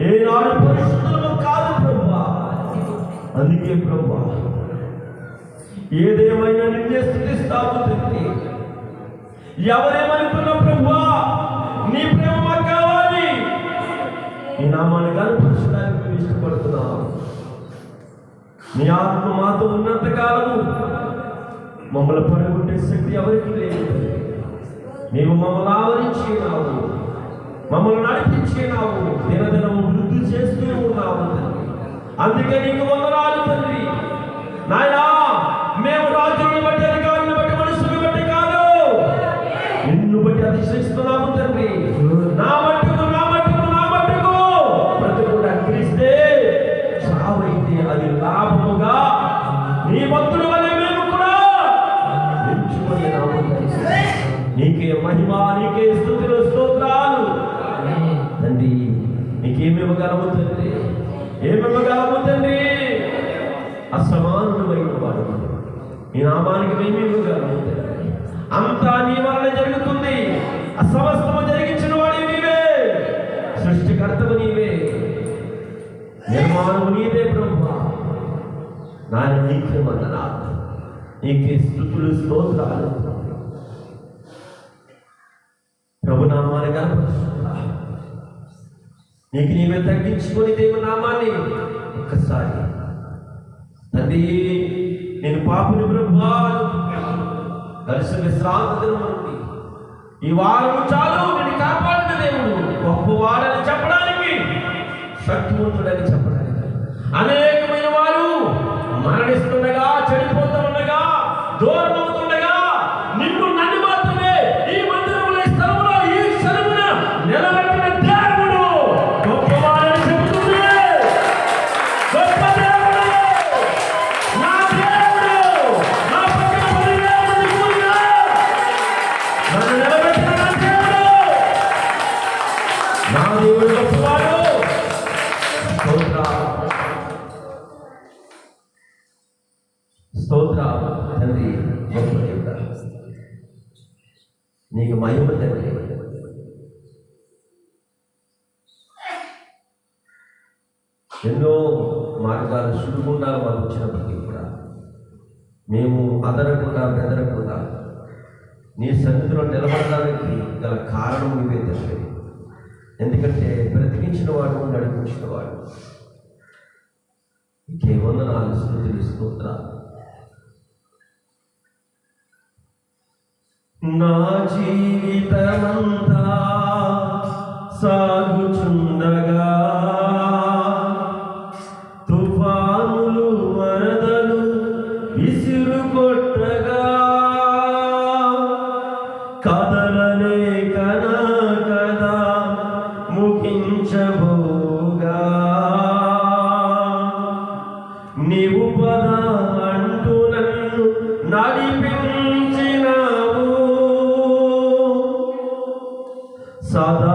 ఏనాడు పరిశుద్ధులు కాదు ప్రభా అందుకే ప్రభా ఏదేమైనా నిన్నే స్థుతిస్తాము తండ్రి. ఎవరేమనుకున్నా ప్రభా నీ ప్రేమ మాకు కావాలి. నీ నామాన్ని కనిపించడానికి మేము నీ ఆత్మ మాతో ఉన్నంత కాలము మమ్మల్ని పడుకుంటే శక్తి ఎవరికి లేదు. నీవు మమ్మల్ని ఆవరించి ఆవరించినావు మమ్మల్ని నడిపించినావు దినదినము వృద్ధి చేస్తూ ఉన్నావు అందుకే నీకు వందనాలు తండ్రి. నాయనా మేము రాజులను బట్టి అధికారులను బట్టి మనుషులను బట్టి కాదు. నిన్ను బట్టి అతిశయిస్తున్నాము తండ్రి. నా మట్టుకు నా మట్టుకు నా మట్టుకు. బ్రతుకుడు అగ్రిస్తే చావైతే అది లాభముగా నీ భక్తుల వల్ల మేము కూడా ఎంచుకొని నామం నీకే మహిమ నీకే స్థుతులు స్తోత్రాలు. తండ్రి నీకేమి ఇవ్వగలము తండ్రి? ఏమి ఇవ్వగలము తండ్రి? అసమానుడమైన వాడు నీ నామానికి మేము ఇవ్వగలము అంతా నీ వలన జరుగుతుంది. అసమస్తము జరిగించిన వాడి నీవే. సృష్టికర్తవు నీవే. నిర్మాణము నీవే బ్రహ్మ. నాయన నీకే వందనాలు. నీకే స్థుతులు స్తోత్రాలు. ప్రభునామాన్ని కనపరుస్తున్నా నీకు నీవే తగ్గించుకొని దేవు నామాన్ని ఒక్కసారి. తండ్రి నేను పాపిని బ్రహ్మా కలిసి విశ్రాంతి దినం ఈ వారము చాలు నేను కాపాడిన దేవుడు. గొప్పవాడని చెప్పడానికి శక్తివంతుడని చెప్పడానికి. అనేకమైన వారు మరణిస్తుండగా చెడిపోతూ ఉండగా దూరం స్తోత్ర తండ్రి గొప్ప దేవుడా నీకు మహిమ తండ్రి ఎన్నో మార్గాలు సులుగుండా వచ్చినప్పటికీ కూడా మేము అదరకుండా బెదరకుండా నీ సన్నిధిలో నిలబడడానికి గల కారణం నీవే తండ్రి ఎందుకంటే బ్రతికించిన వాడు నడిపించిన వాడు. ఇంకే వందనాలు స్థుతులు స్తోత్ర నా జీవితమంతా సా కదలనే నా కదా ముఖించబోగా నీవు పద అంటూ నన్ను నడిపించినావు. సదా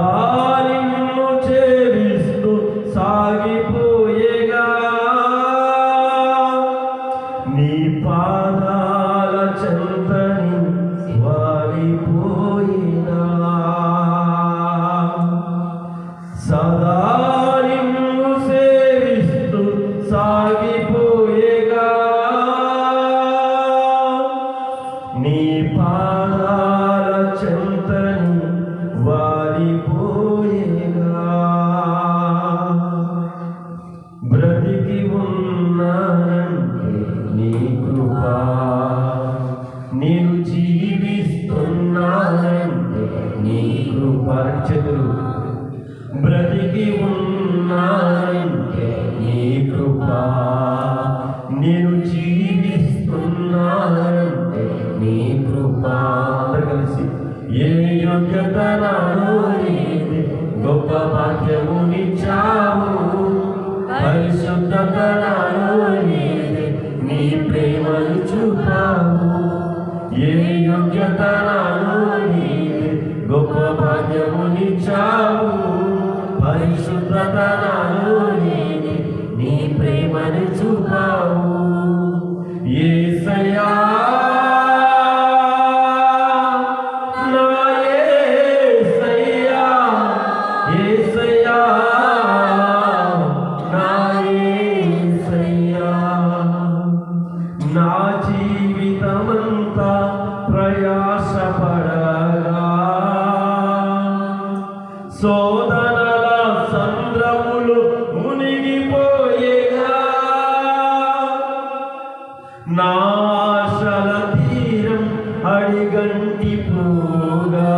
జీవిస్తున్నానంటే నీ కృపా కలిసి ఏ యోగ్యత నాలో నీది, గొప్ప భాగ్యమునిచ్చావు పరిశుద్ధత నాలో నీ ప్రేమను చూపావు. ఏ యోగ్యత నాలో నీది, గొప్ప భాగ్యమునిచ్చావు పరిశుద్ధత నాలో నాశల తీరం అడిగంటి పోగా.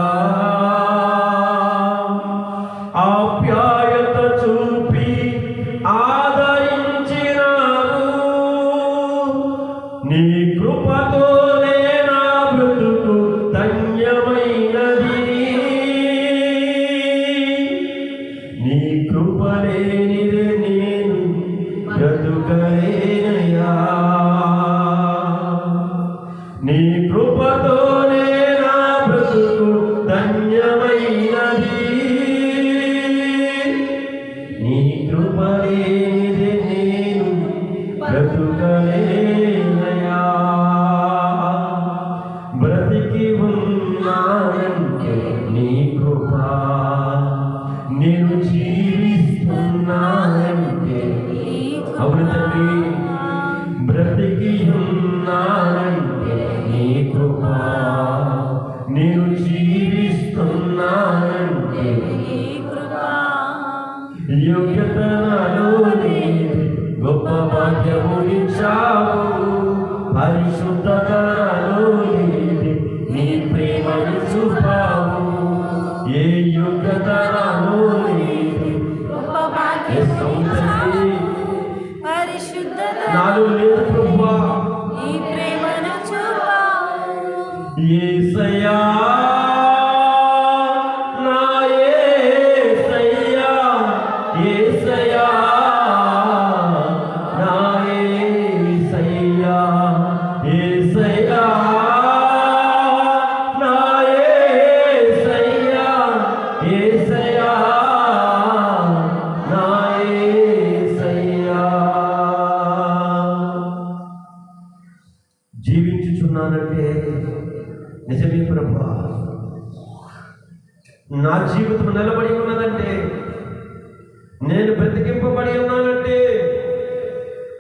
ఆప్యాయత చూపి ఆదరించినారు. నీ కృపతో కృపతోనే నా బ్రతుకు ధన్యమైనది. నీ కృప లేనిదే నేను బ్రతుకలేనయ్యా బ్రతికి ఉన్నానంటే నీ యోగ్యత నాలో లేదు. గొప్ప భాగ్యమునిచ్చావు పరిశుద్ధత నాలో లేదు. నీ ప్రేమను చూపావు ఏ యోగ్యత నాలో లేదు. నా జీవితం నిలబడి ఉన్నదంటే నేను బ్రతికింపబడి ఉన్నానంటే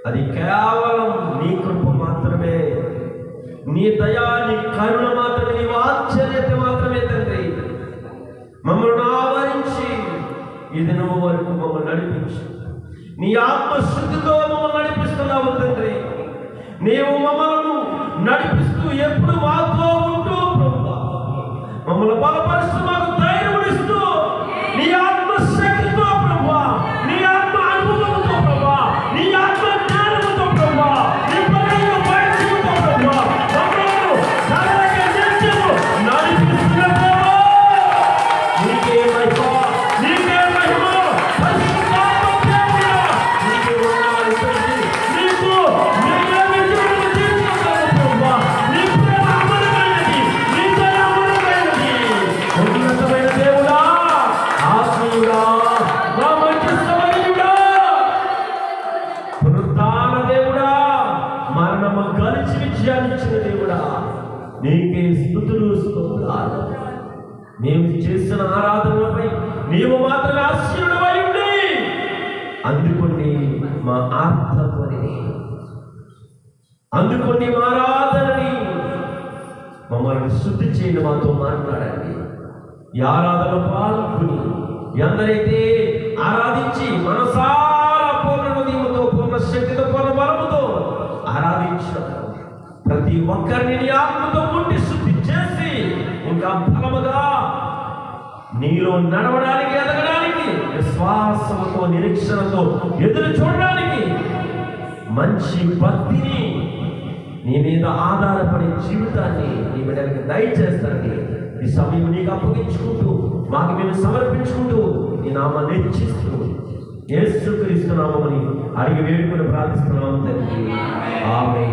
అది కేవలం నీ కృప మాత్రమే. నీ దయా నీ కరుణ మాత్రమే నీ ఆశ్చర్యత మాత్రమే తండ్రి. మమ్మల్ని ఆవరించి ఇది నువ్వు వరకు మమ్మల్ని నడిపించు. నీ ఆత్మశుద్ధితో మమ్మల్ని నడిపిస్తున్నావు తండ్రి. నీవు మమ్మల్ని నడిపిస్తూ ఎప్పుడు మాతో ఉంటూ మమ్మల్ని బలపరుస్తున్నావు మేము చేసిన ఆరాధనలపై నీవు మాత్రమే ఆశీనుడమై ఉండి. అందుకోండి మా ఆత్మని అందుకొని మా ఆరాధనని. మమ్మల్ని శుద్ధి చేయండి మాతో మాట్లాడండి. ఈ ఆరాధన పాల్గొని ఎందరైతే ఆరాధించి మనసారా పూర్ణ దీవుతో పూర్ణ శక్తితో పూర్ణ బలముతో ఆరాధించారు ప్రతి ఒక్కరిని ఆత్మతో నీలో నడవడానికి ఎదగడానికి విశ్వాసంతో నిరీక్షణతో ఎదురు చూడడానికి మంచి భక్తిని నీ మీద ఆధారపడే జీవితాన్ని నీ బిడ్డలకి దయచేస్తానని ఈ సమయం నీకు అప్పగించుకుంటూ మాకు మేము సమర్పించుకుంటూ నీ నామాన్ని హెచ్చిస్తూ యేసుక్రీస్తు నామని అడిగి వేడుకుని ప్రార్థిస్తున్నాము తండ్రి. ఆమె